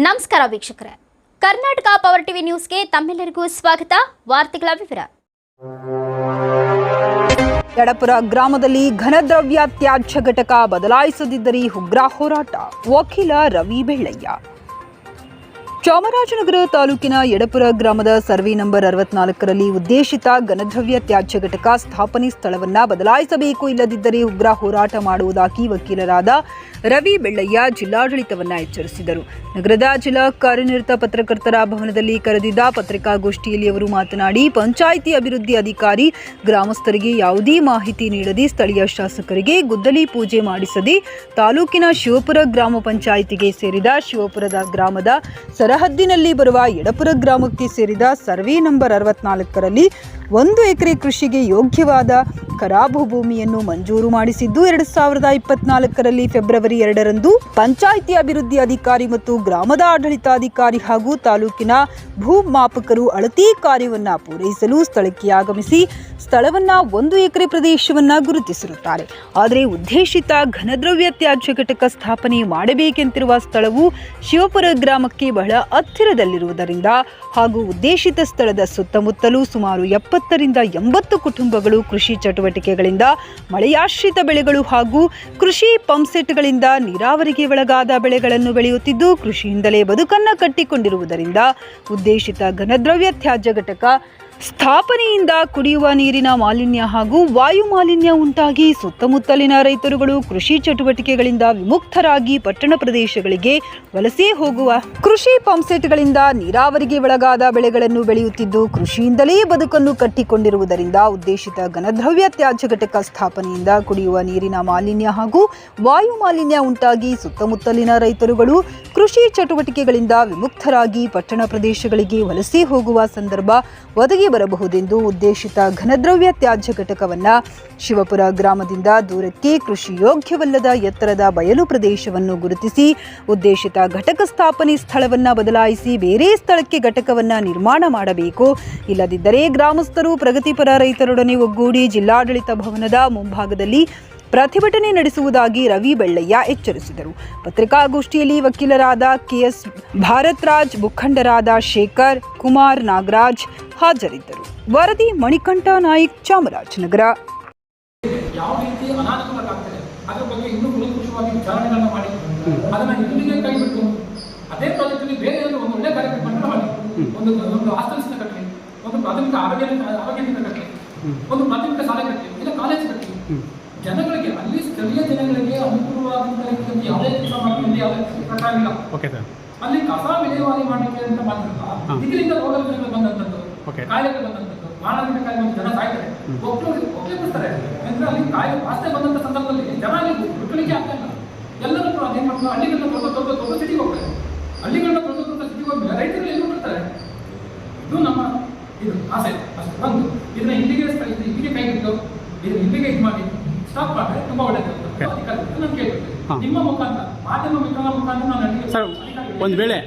ನಮಸ್ಕಾರ ವೀಕ್ಷಕರೇ. Karnataka power TV ನ್ಯೂಸ್ಗೆ ತಮ್ಮೆಲ್ಲರಿಗೂ ಸ್ವಾಗತ. ವಾರ್ತೆಗಳ ವಿವರ. ಯಡಪುರ ಗ್ರಾಮದಲ್ಲಿ ಘನದ್ರವ್ಯ ತ್ಯಾಜ್ಯ ಘಟಕ ಬದಲಾಯಿಸದಿದ್ದರೆ ಉಗ್ರ ಹೋರಾಟ. ವಕೀಲ ರವಿ ಬೆಳ್ಳಯ್ಯ. ಚಾಮರಾಜನಗರ ತಾಲೂಕಿನ ಯಡಪುರ ಗ್ರಾಮದ ಸರ್ವೆ ನಂಬರ್ ಅರವತ್ನಾಲ್ಕರಲ್ಲಿ ಉದ್ದೇಶಿತ ಘನದ್ರವ್ಯ ತ್ಯಾಜ್ಯ ಘಟಕ ಸ್ಥಾಪನೆ ಸ್ಥಳವನ್ನ ಬದಲಾಯಿಸಬೇಕು ಇಲ್ಲದಿದ್ದರೆ ಉಗ್ರ ಹೋರಾಟ ಮಾಡುವುದಾಗಿ ವಕೀಲರಾದ ರವಿ ಬೆಳ್ಳಯ್ಯ ಜಿಲ್ಲಾಡಳಿತವನ್ನ ಎಚ್ಚರಿಸಿದರು. ನಗರದ ಜಿಲ್ಲಾ ಕಾರ್ಯನಿರತ ಪತ್ರಕರ್ತರ ಭವನದಲ್ಲಿ ಕರೆದಿದ್ದ ಪತ್ರಿಕಾಗೋಷ್ಠಿಯಲ್ಲಿ ಅವರು ಮಾತನಾಡಿ, ಪಂಚಾಯಿತಿ ಅಭಿವೃದ್ಧಿ ಅಧಿಕಾರಿ ಗ್ರಾಮಸ್ಥರಿಗೆ ಯಾವುದೇ ಮಾಹಿತಿ ನೀಡದೆ ಸ್ಥಳೀಯ ಶಾಸಕರಿಗೆ ಗುದ್ದಲಿ ಪೂಜೆ ಮಾಡಿಸದೆ ತಾಲೂಕಿನ ಶಿವಪುರ ಗ್ರಾಮ ಪಂಚಾಯಿತಿಗೆ ಸೇರಿದ ಶಿವಪುರದ ಗ್ರಾಮದ ಸರಹದ್ದಿನಲ್ಲಿ ಬರುವ ಯಡಪುರ ಗ್ರಾಮಕ್ಕೆ ಸೇರಿದ ಸರ್ವೆ ನಂಬರ್ ಅರವತ್ನಾಲ್ಕರಲ್ಲಿ ಒಂದು ಎಕರೆ ಕೃಷಿಗೆ ಯೋಗ್ಯವಾದ ಖರಾಬು ಭೂಮಿಯನ್ನು ಮಂಜೂರು ಮಾಡಿಸಿದ್ದು ಎರಡು ಸಾವಿರದ ಇಪ್ಪತ್ನಾಲ್ಕರಲ್ಲಿ ಫೆಬ್ರವರಿ ಎರಡರಂದು ಪಂಚಾಯಿತಿ ಅಭಿವೃದ್ಧಿ ಅಧಿಕಾರಿ ಮತ್ತು ಗ್ರಾಮದ ಆಡಳಿತಾಧಿಕಾರಿ ಹಾಗೂ ತಾಲೂಕಿನ ಭೂ ಮಾಪಕರು ಅಳತಿ ಕಾರ್ಯವನ್ನು ಪೂರೈಸಲು ಸ್ಥಳಕ್ಕೆ ಆಗಮಿಸಿ ಸ್ಥಳವನ್ನು ಒಂದು ಎಕರೆ ಪ್ರದೇಶವನ್ನು ಗುರುತಿಸಿರುತ್ತಾರೆ. ಆದರೆ ಉದ್ದೇಶಿತ ಘನದ್ರವ್ಯ ತ್ಯಾಜ್ಯ ಘಟಕ ಸ್ಥಾಪನೆ ಮಾಡಬೇಕೆಂತಿರುವ ಸ್ಥಳವು ಶಿವಪುರ ಗ್ರಾಮಕ್ಕೆ ಬಹಳ ಹತ್ತಿರದಲ್ಲಿರುವುದರಿಂದ ಹಾಗೂ ಉದ್ದೇಶಿತ ಸ್ಥಳದ ಸುತ್ತಮುತ್ತಲೂ ಸುಮಾರು ಎಪ್ಪತ್ತರಿಂದ ಎಂಬತ್ತು ಕುಟುಂಬಗಳು ಕೃಷಿ ಚಟುವಟಿಕೆಗಳಿಂದ ಮಳೆಯಾಶ್ರಿತ ಬೆಳೆಗಳು ಹಾಗೂ ಕೃಷಿ ಪಂಪ್ಸೆಟ್ಗಳಿಂದ ನೀರಾವರಿಗೆ ಒಳಗಾದ ಬೆಳೆಗಳನ್ನು ಬೆಳೆಯುತ್ತಿದ್ದು, ಕೃಷಿಯಿಂದಲೇ ಬದುಕನ್ನು ಕಟ್ಟಿಕೊಂಡಿರುವುದರಿಂದ ಉದ್ದೇಶಿತ ಘನದ್ರವ್ಯ ತ್ಯಾಜ್ಯ ಘಟಕ ಸ್ಥಾಪನೆಯಿಂದ ಕುಡಿಯುವ ನೀರಿನ ಮಾಲಿನ್ಯ ಹಾಗೂ ವಾಯು ಮಾಲಿನ್ಯ ಉಂಟಾಗಿ ಸುತ್ತಮುತ್ತಲಿನ ರೈತರುಗಳು ಕೃಷಿ ಚಟುವಟಿಕೆಗಳಿಂದ ವಿಮುಕ್ತರಾಗಿ ಪಟ್ಟಣ ಪ್ರದೇಶಗಳಿಗೆ ವಲಸೆ ಹೋಗುವ ಕೃಷಿ ಪಂಪ್ಸೆಟ್ಗಳಿಂದ ನೀರಾವರಿಗೆ ಒಳಗಾದ ಬೆಳೆಗಳನ್ನು ಬೆಳೆಯುತ್ತಿದ್ದು ಕೃಷಿಯಿಂದಲೇ ಬದುಕನ್ನು ಕಟ್ಟಿಕೊಂಡಿರುವುದರಿಂದ ಉದ್ದೇಶಿತ ಘನದ್ರವ್ಯ ತ್ಯಾಜ್ಯ ಘಟಕ ಸ್ಥಾಪನೆಯಿಂದ ಕುಡಿಯುವ ನೀರಿನ ಮಾಲಿನ್ಯ ಹಾಗೂ ವಾಯು ಮಾಲಿನ್ಯ ಉಂಟಾಗಿ ಸುತ್ತಮುತ್ತಲಿನ ರೈತರುಗಳು ಕೃಷಿ ಚಟುವಟಿಕೆಗಳಿಂದ ವಿಮುಕ್ತರಾಗಿ ಪಟ್ಟಣ ಪ್ರದೇಶಗಳಿಗೆ ವಲಸೆ ಹೋಗುವ ಸಂದರ್ಭ ಒದಗಿ ಬರಬಹುದೆಂದು ಉದ್ದೇಶಿತ ಘನದ್ರವ್ಯ ತ್ಯಾಜ್ಯ ಘಟಕವನ್ನು ಶಿವಪುರ ಗ್ರಾಮದಿಂದ ದೂರಕ್ಕೆ ಕೃಷಿ ಯೋಗ್ಯವಲ್ಲದ ಎತ್ತರದ ಬಯಲು ಪ್ರದೇಶವನ್ನು ಗುರುತಿಸಿ ಉದ್ದೇಶಿತ ಘಟಕ ಸ್ಥಾಪನೆ ಸ್ಥಳವನ್ನು ಬದಲಾಯಿಸಿ ಬೇರೆ ಸ್ಥಳಕ್ಕೆ ಘಟಕವನ್ನು ನಿರ್ಮಾಣ ಮಾಡಬೇಕು. ಇಲ್ಲದಿದ್ದರೆ ಗ್ರಾಮಸ್ಥರು ಪ್ರಗತಿಪರ ರೈತರೊಡನೆ ಒಗ್ಗೂಡಿ ಜಿಲ್ಲಾಡಳಿತ ಭವನದ ಮುಂಭಾಗದಲ್ಲಿ ಪ್ರತಿಭಟನೆ ನಡೆಸುವುದಾಗಿ ರವಿ ಬೆಳ್ಳಯ್ಯ ಎಚ್ಚರಿಸಿದರು. ಪತ್ರಿಕಾಗೋಷ್ಠಿಯಲ್ಲಿ ವಕೀಲರಾದ ಕೆಎಸ್ ಭಾರತ್ರಾಜ್, ಮುಖಂಡರಾದ ಶೇಖರ್, ಕುಮಾರ್ ನಾಗರಾಜ್ ಹಾಜರಿದ್ದರು. ವರದಿ ಮಣಿಕಂಠ ನಾಯಕ್, ಚಾಮರಾಜನಗರ. ಒಂದು ಒಂದು ಒಂದು ಕಟ್ಟಲಿ ಒಂದು ಪ್ರಾಥಮಿಕ ಆರೋಗ್ಯ ಆರೋಗ್ಯ ಕೇಂದ್ರ ಕಟ್ಟಲಿ ಒಂದು ಪ್ರಾಥಮಿಕ ಕಟ್ಟಲಿ ಕಟ್ಟಲಿ ಜನಗಳಿಗೆ ಅಲ್ಲಿ ಸ್ಥಳೀಯ ಜನಗಳಿಗೆ ಯಾವುದೇ ಕೆಲಸ ಯಾವುದೇ ಓಕೆ ಸರ್. ಅಲ್ಲಿ ಕಸ ವಿಲೇವಾರಿ ಮಾಡಲಿಕ್ಕೆ ಅಂತ ಮಾತ್ರ ಇದರಿಂದ ರೋಗಗಳು ಬಂದಂತದ್ದು ಓಕೆ. ಕಾಯಿಲೆಗಳು ಬಂದಂಥದ್ದು ಮಾನವಿಕ ಕಾಯಿಲೆ ಬಂದು ಜನ ಸಾಯ್ತಾರೆ. ಒಕ್ಕಲು ಒಕ್ಕಲಿಸ್ತಾರೆ ಅಂದ್ರೆ ಅಲ್ಲಿ ಕಾಯಿಲೆ ವಾಸನೆ ಬಂದಂತ ಸಂದರ್ಭದಲ್ಲಿ ಜನ ಅಲ್ಲಿ ಉಳ್ಕೊಳ್ಳಿಕ್ಕೆ ಆಗ್ತಾ ಇಲ್ಲ. ಎಲ್ಲರೂ ಕೂಡ ಅದೇನ್ ಮಾಡ್ತಾರೆ ಹಳ್ಳಿಗಳನ್ನ ದೊಡ್ಡ ದೊಡ್ಡ ದೊಡ್ಡ ಸಿಟಿಗೆ ಹೋಗ್ತಾರೆ. ಹಳ್ಳಿಗಳನ್ನ ದೊಡ್ಡ ದೊಡ್ಡ ಸಿಟಿಗೆ ಹೋಗ್ತಾರೆ ರೈತರು ಎಲ್ಲಿ ಹೋಗ್ತಾರೆ ಇದು ನಮ್ಮ ಇದು ಆಸೆ. ಅಷ್ಟೇ ಒಂದು ಇದನ್ನ ಇಲ್ಲಿಗೆ ಇಲ್ಲಿಗೆ ಕೈಗಿಟ್ಟು ಇದನ್ನ ಇಲ್ಲಿಗೆ ಇದು ಮಾಡಿ ಸ್ಟಾಪ್ ಮಾಡಿದ್ರೆ ತುಂಬಾ ಒಳ್ಳೆಯದು ಅಂತ ಹಾ. ನಿಮ್ಮ ಮುಖಾಂತರ ಮಾಧ್ಯಮ ಮಿತ್ರರ ಮುಖಾಂತರ ನಾನು ಅಲ್ಲಿಗೆ ಸರ್ ಒಂದು ವೇಳೆ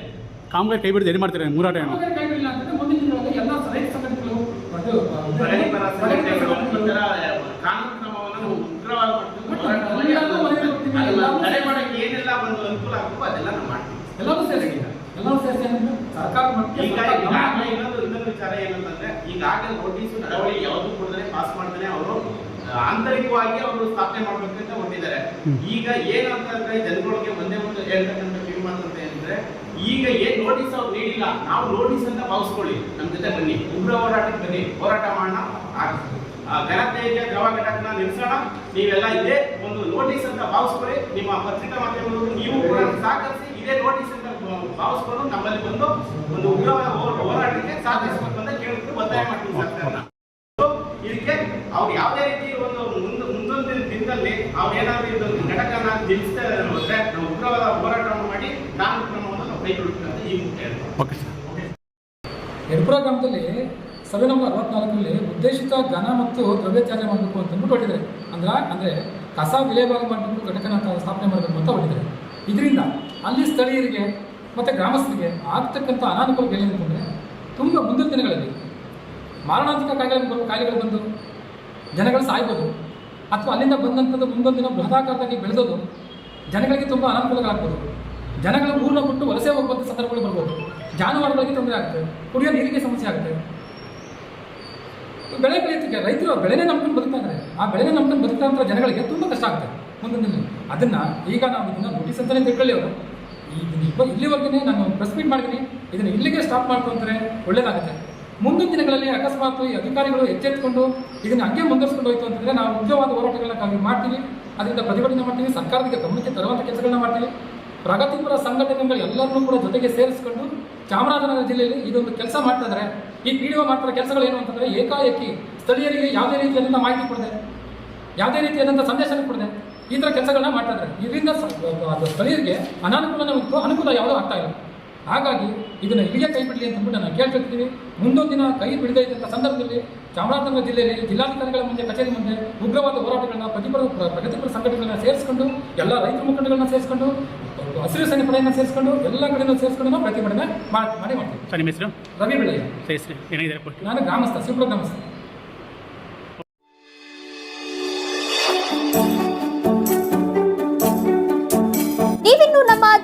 ಕಾಮಗಾರಿ ಕೈ ಬಿಡದೆ ಏನು ಮಾಡ್ತೀರಾ? ಮೂರಾಟ ಏನು? ಅಂತಂದ್ರೆ ಮುಂದಿನ ದಿನಗಳಲ್ಲಿ ಎಲ್ಲ ರೈತ ಸಂಘಟನೆಗಳು. ಎಲ್ಲರೂ ಸೇರಿ- ಎಲ್ಲರೂ ಸೇರಿಸಿ ಸರ್ಕಾರ ಸರ್ಕಾರ ಈಗಾಗಲೇ ಇನ್ನೊಂದು ಇನ್ನೊಂದು ವಿಚಾರ ಏನಂತಂದ್ರೆ ಈಗಾಗಲೇ ನೋಟಿಸ್ ನಡವಳಿ ಯಾವುದು ಕೊಡದೆ ಪಾಸ್ ಮಾಡ್ತಾನೆ ಅವರು ಆಂತರಿಕವಾಗಿ ಅವರು ಸ್ಥಾಪನೆ ಮಾಡ್ಬೇಕಂತ ಹೊಂದಿದ್ದಾರೆ. ಈಗ ಏನಂತಂದ್ರೆ ಜನಗಳಿಗೆ ಒಂದೇ ಒಂದು ಹೇಳ್ತಕ್ಕಂಥ ಕಿವಿ ಮಾತಂತ ಏನಂದ್ರೆ ಈಗ ಏನ್ ನೋಟಿಸ್ ಅವ್ರು ನೀಡಿಲ್ಲ ನಾವು ನೋಟಿಸ್ ಅಂತ ಭಾವಿಸ್ಕೊಳ್ಳಿ ನಮ್ಮ ಜೊತೆ ಬನ್ನಿ. ಉಗ್ರ ಹೋರಾಟಕ್ಕೆ ಬನ್ನಿ. ಹೋರಾಟ ಮಾಡೋಣ ಘನತೆಯ ದ್ರವ ಘಟಕನ ನಿಲ್ಸೋಣ. ನೀವೆಲ್ಲ ಇದೇ ಒಂದು ನೋಟಿಸ್ ಅಂತ ಭಾವಿಸ್ಕೊಳ್ಳಿ ನಿಮ್ಮ ಪತ್ರಿಕಾ ಮಾಧ್ಯಮಗಳು ನೀವು ಕೂಡ ಸಹಕರಿಸಿ ಇದೇ ನೋಟಿಸ್ ಅಂತ ಭಾವಿಸ್ಕೊಂಡು ನಮ್ಮಲ್ಲಿ ಬಂದು ಒಂದು ಉಗ್ರವಾದ ಹೋರಾಟಕ್ಕೆ ಸಾಧಿಸಬೇಕು ಅಂತ ಕೇಳಿದ್ರು ಒತ್ತಾಯ ಮಾಡ್ತೀನಿ ಸರ್ಕಾರನ So, ಇದಕ್ಕೆ ಅವ್ರು ಯಾವುದೇ ರೀತಿ ದಿನದಲ್ಲಿ ಅವ್ರು ಏನಾದ್ರು ಇದೊಂದು ಘಟಕನ ನಿಲ್ಲಿಸ್ತಾ ಹೋದ್ರೆ ನಾವು ಉಗ್ರವಾದ ಹೋರಾಟವನ್ನು ಮಾಡಿ ಕಾನೂನು ಕ್ರಮವನ್ನು ನಾವು ಕೈಗೊಳ್ಳುತ್ತೇವೆ ಅಂತ ಈ ಮುಖ್ಯ ಓಕೆ ಸರ್. ಯಡಪುರ ಗ್ರಾಮದಲ್ಲಿ ಸಭೆ ನಂಬರ್ ಅರವತ್ನಾಲ್ಕರಲ್ಲಿ ಉದ್ದೇಶಿತ ಘನ ಮತ್ತು ದ್ರವ್ಯ ತ್ಯಾಜ್ಯ ಮಾಡಬೇಕು ಅಂತ ಅಂದ್ಬಿಟ್ಟು ಹೊಟ್ಟಿದ್ದಾರೆ ಅಂದ್ರೆ ಅಂದರೆ ಕಸ ವಿಲೇವಾರಿ ಮಾಡಬೇಕು ಘಟಕನ ಸ್ಥಾಪನೆ ಮಾಡಬೇಕು ಅಂತ ಹೊಟ್ಟಿದ್ದಾರೆ ಇದರಿಂದ ಅಲ್ಲಿ ಸ್ಥಳೀಯರಿಗೆ ಮತ್ತು ಗ್ರಾಮಸ್ಥರಿಗೆ ಆಗ್ತಕ್ಕಂಥ ಅನಾನುಕೂಲ ಏನಿದೆ ಅಂತಂದರೆ ತುಂಬ ಮುಂದಿನ ದಿನಗಳಲ್ಲಿ ಮಾರಣಾಂತಿಕ ಕಾಯಿಲೆ ಕಾಯಿಲೆಗಳು ಬಂದು ಜನಗಳು ಸಾಯ್ಬೋದು. ಅಥವಾ ಅಲ್ಲಿಂದ ಬಂದಂಥದ್ದು ಮುಂದೊಂದು ದಿನ ಬೃಹದಾಕಾರದಲ್ಲಿ ಬೆಳೆದೋದು ಜನಗಳಿಗೆ ತುಂಬ ಅನಾನುಕೂಲಗಳಾಗ್ಬೋದು. ಜನಗಳ ಊರನ್ನ ಬಿಟ್ಟು ವಲಸೆ ಹೋಗುವಂಥ ಸಂದರ್ಭಗಳು ಬರ್ಬೋದು. ಜಾನುವಾರುಗಳಿಗೆ ತೊಂದರೆ ಆಗ್ತದೆ ಕುಡಿಯೋ ನೀರಿಗೆ ಸಮಸ್ಯೆ ಆಗ್ತದೆ ಬೆಳೆ ಬೆಳೆಯುತ್ತೆ ರೈತರು ಬೆಳೆನೇ ನಂಬ್ಕೊಂಡು ಬದುಕ್ತಾ ಇದ್ದಾರೆ. ಆ ಬೆಳೆನೇ ನಂಬ್ಕೊಂಡು ಬದುಕ್ತಾ ಇರೋ ಜನಗಳಿಗೆ ತುಂಬ ಕಷ್ಟ ಆಗ್ತದೆ ಮುಂದಿನ ದಿನ ಅದನ್ನ ಈಗ ನಾವು ಇದನ್ನ ನೋಟಿಸ್ ಅಂತಲೇ ತಿಳ್ಕೊಳ್ಳಿ ಅವರು. ಇಲ್ಲಿವರೆಗೂ ನಾನು ಪ್ರೆಸ್ ಮೀಟ್ ಇದನ್ನು ಇಲ್ಲಿಗೆ ಸ್ಟಾಪ್ ಮಾಡ್ಕೊಂತಾರೆ ಒಳ್ಳೇದಾಗುತ್ತೆ. ಮುಂದಿನ ದಿನಗಳಲ್ಲಿ ಅಕಸ್ಮಾತ್ ಈ ಅಧಿಕಾರಿಗಳು ಎಚ್ಚೆತ್ತುಕೊಂಡು ಇದನ್ನು ಹಂಗೆ ಮುಂದುವರಿಸ್ಕೊಂಡು ಹೋಯ್ತು ಅಂತಂದರೆ ನಾವು ಉಗ್ರವಾದ ಹೋರಾಟಗಳನ್ನ ಮಾಡ್ತೀವಿ. ಅದರಿಂದ ಪ್ರತಿಭಟನೆ ಮಾಡ್ತೀವಿ. ಸರ್ಕಾರಕ್ಕೆ ಗಮನಕ್ಕೆ ತರುವಂಥ ಕೆಲಸಗಳನ್ನ ಮಾಡ್ತೀವಿ. ಪ್ರಗತಿಪರ ಸಂಘಟನೆಗಳು ಎಲ್ಲರನ್ನೂ ಕೂಡ ಜೊತೆಗೆ ಸೇರಿಸ್ಕೊಂಡು ಚಾಮರಾಜನಗರ ಜಿಲ್ಲೆಯಲ್ಲಿ ಇದೊಂದು ಕೆಲಸ ಮಾಡ್ತಾ ಇದ್ದಾರೆ ಈ ಪಿ ಡಿ ಒ ಮಾಡ್ತಿರೋ ಕೆಲಸಗಳು ಏನು ಅಂತಂದರೆ ಏಕಾಏಕಿ ಸ್ಥಳೀಯರಿಗೆ ಯಾವುದೇ ರೀತಿಯಾದಂಥ ಮಾಹಿತಿ ಕೊಡದೆ, ಯಾವುದೇ ರೀತಿಯಾದಂಥ ಸಂದೇಶ ಕೊಡದೆ ಈ ಥರ ಕೆಲಸಗಳನ್ನ ಮಾಡ್ತಾ ಇದ್ದಾರೆ ಇದರಿಂದ ಸ್ಥಳೀಯರಿಗೆ ಅನಾನುಕೂಲನೇ ಉಂಟು ಅನುಕೂಲ ಯಾವುದೂ ಆಗ್ತಾ ಇಲ್ಲ. ಹಾಗಾಗಿ ಇದನ್ನು ಇಲ್ಲಿಗೆ ಕೈ ಬಿಡಲಿ ಅಂತ ಅಂದ್ಬಿಟ್ಟು ನಾನು ಕೇಳ್ಕೊಳ್ತೀವಿ ಮುಂದೊಂದು ದಿನ ಕೈ ಬಿಡದೇ ಇದ್ದಂಥ ಸಂದರ್ಭದಲ್ಲಿ ಚಾಮರಾಜನಗರ ಜಿಲ್ಲೆಯಲ್ಲಿ ಜಿಲ್ಲಾಧಿಕಾರಿಗಳ ಮುಂದೆ ಕಚೇರಿ ಮುಂದೆ ಉಗ್ರವಾದ ಹೋರಾಟಗಳನ್ನ ಪ್ರತಿಪರ ಪ್ರ- ಪ್ರಗತಿಪರ ಸಂಘಟನೆಗಳನ್ನ ಸೇರಿಸಿಕೊಂಡು ಎಲ್ಲ ರೈತರ ಮುಖಂಡಗಳನ್ನ ಸೇರಿಸಿಕೊಂಡು ಹಸಿರು ಸೇನೆ ಪಡೆಯನ್ನು ಸೇರಿಸಿಕೊಂಡು ಎಲ್ಲ ಕಡೆನೂ ಸೇರಿಸಿಕೊಂಡು ನಾವು ಪ್ರತಿಭಟನೆ ಮಾಡಿ ಮಾಡಿ ಮಾಡ್ತೀವಿ. ರವಿ ಬೆಳೆಯ ನಾನು ಗ್ರಾಮಸ್ಥ ಶಿವಪುರ ಗ್ರಾಮಸ್ಥ.